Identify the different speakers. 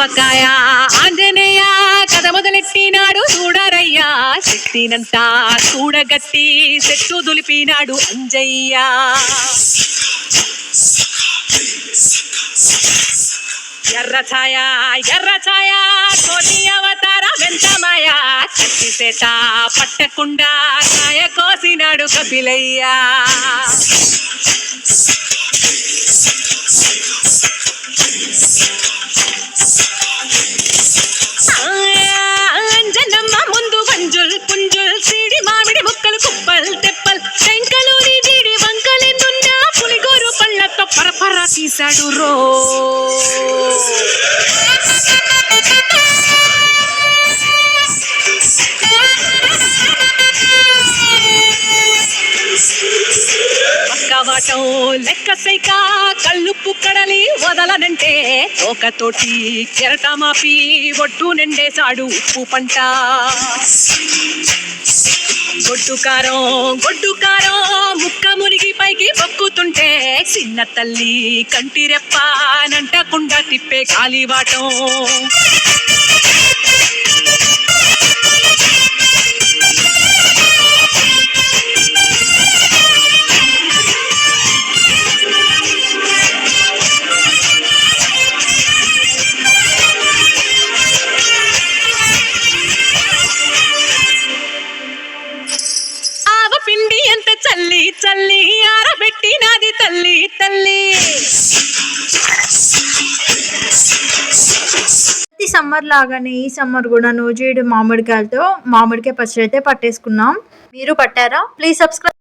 Speaker 1: ఆవకాయ ఆంజనేయ కథ మొదలెట్టినాడు చూడరయ్యా. శక్తినంతా కూడగట్టి చెట్టు దులిపినాడు అంజయ్య. ఎర్ర ఛాయ ఎర్ర ఛాయ కోటి అవతార వెంటమాయ కత్తి చేత పట్టకుండా కాయ కోసినాడు కపిలయ్యా. చేశాడు రో. పక్కవాటం లెక్క సైక కళ్ళుప్పు కడలి వదలనంటే తోకతోటి కెరటమాపి ఒడ్డు నిండేశాడు ఉప్పు పంట. గొడ్డు కారం గొడ్డు కారం ముక్క చిన్న తల్లి కంటి రెప్ప తిప్పే కాలివాటం ఆవ పిండి ఎంత చల్లి చల్లి ఆరబెట్టి నాది తల్లి తల్లి.
Speaker 2: ప్రతి సమ్మర్ లాగానే ఈ సమ్మర్ కూడా నూజీడు మామిడికాయలతో మామిడికాయ పచ్చడి అయితే పట్టేసుకున్నాం. మీరు పట్టారా? Please subscribe